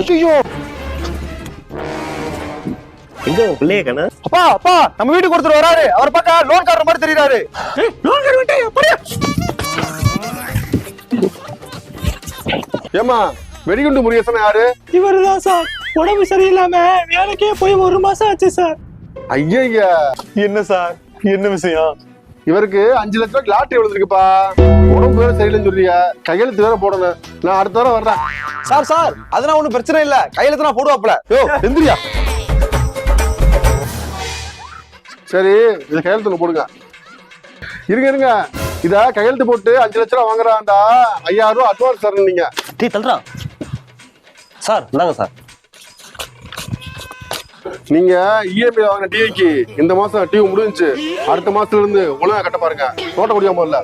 ஐயோ. எங்க பிள்ளைய கண்ணா? அப்பா அப்பா நம்ம வீட்டுக்கு ஒருத்தர் வராரு. அவர் பார்த்தா லோன் காரர் மாதிரி தெரியுறாரு. லோன் கருவிட்டா அப்படியா ஏமா வெடிகுண்டு முருகேசன் யாரு? இவருதான் சார். உடம்பு சரியில்லாம வேலைக்கே போய் ஒரு மாசம் ஆச்சு சார். ஐயா என்ன சார்? என்ன விஷயம்? இவருக்கு அஞ்சு லட்ச ரூபாய் லாட்டரி விழுந்திருக்குப்பா. உடம்பு வேற சரியில்லைன்னு சொல்றியா? கையெழுத்து வேற போடணும். நான் அடுத்த வாரம் வர்றேன். சார் சார் அதெல்லாம் ஒண்ணும் பிரச்சனை இல்ல. கையெழுத்து நான் போடுவாப்ல யோ எந்திரியா? சரி இதை கையெழுத்துல போடுங்க. இருங்க இருங்க. இத கையெழுத்து போட்டு அஞ்சு லட்ச ரூபா வாங்குறாண்டா ஐயாயிரம் ரூபாய் அட்வான்ஸ் தரணும் நீங்க. டீ தள்ளுறா சார் இந்தாங்க சார். நீங்க இஎம்ஐ வாங்கின டிவிக்கு இந்த மாசம் டிவி முடிஞ்சுச்சு. அடுத்த மாசத்துல இருந்து ஒழுங்கா கட்ட பாருங்க. தோட்ட முடியாம இல்ல.